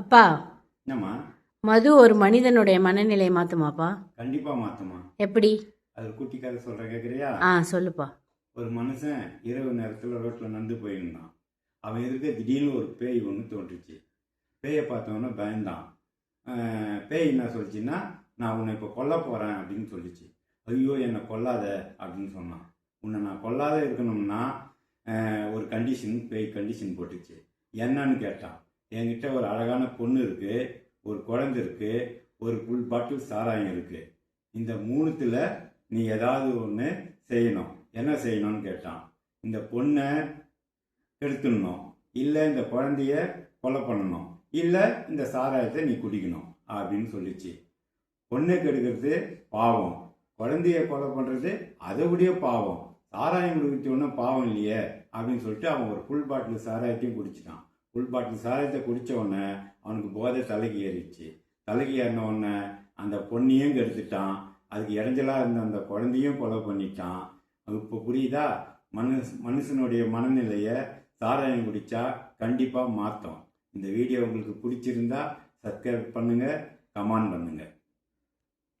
அப்பா என்னம்மா? மது ஒரு மனிதனுடைய மனநிலையை மாத்துமாப்பா? கண்டிப்பாக மாற்றுமா எப்படி? அது குட்டி கதை சொல்கிற கேட்குறியா ஆ சொல்லுப்பா. ஒரு மனுஷன் இரவு நேரத்தில் ரோட்டில் நடந்து போயிருந்தான். அவன் எதிர்க்க திடீர்னு ஒரு பேய் ஒன்று தோன்றுச்சு. பேயை பார்த்தவொன்னே பயந்தான். பேய் என்ன சொல்லிச்சுன்னா நான் உன்னை இப்போ கொல்ல போகிறேன் அப்படின்னு சொல்லிச்சு. ஐயோ என்னை கொல்லாத அப்படின்னு சொன்னான். உன்னை நான் கொல்லாத இருக்கணும்னா ஒரு கண்டிஷன் பேய் கண்டிஷன் போட்டுச்சு. என்னன்னு கேட்டான். என்கிட்ட ஒரு அழகான பொண்ணு இருக்குது ஒரு குழந்தை இருக்குது ஒரு புல் பாட்டில் சாராயம் இருக்குது இந்த மூணுத்தில் நீ ஏதாவது ஒன்று செய்யணும். என்ன செய்யணும்னு கேட்டான். இந்த பொண்ணை கெடுத்துடணும் இல்லை இந்த குழந்தைய கொலை பண்ணணும். இல்லை இந்த சாராயத்தை நீ குடிக்கணும் அப்படின்னு சொல்லிச்சு. பொண்ணை கெடுக்கிறது பாவம். குழந்தைய கொலை பண்ணுறது அதை விட பாவம். சாராயம் குடிக்க ஒன்றும் பாவம் இல்லையே அப்படின்னு சொல்லிட்டு அவன் ஒரு ஃபுல் பாட்டில் சாராயத்தையும் குடிச்சிட்டான். ஃபுல் பாட்டில் சாராயத்தை குடித்த உடனே அவனுக்கு போதை தலைக்கு ஏறிடுச்சு. தலைக்கு ஏறின உடனே அந்த பொண்ணையும் கெடுத்துட்டான். அதுக்கு இடைஞ்சலாக இருந்த அந்த குழந்தையும் கொலை பண்ணிட்டான். இப்போ புரியுதா? மனுஷ மனுஷனுடைய மனநிலையை சாராயம் குடித்தா கண்டிப்பாக மாற்றும் இந்த வீடியோ உங்களுக்கு பிடிச்சிருந்தா சப்ஸ்கிரைப் பண்ணுங்கள் கமெண்ட் பண்ணுங்கள்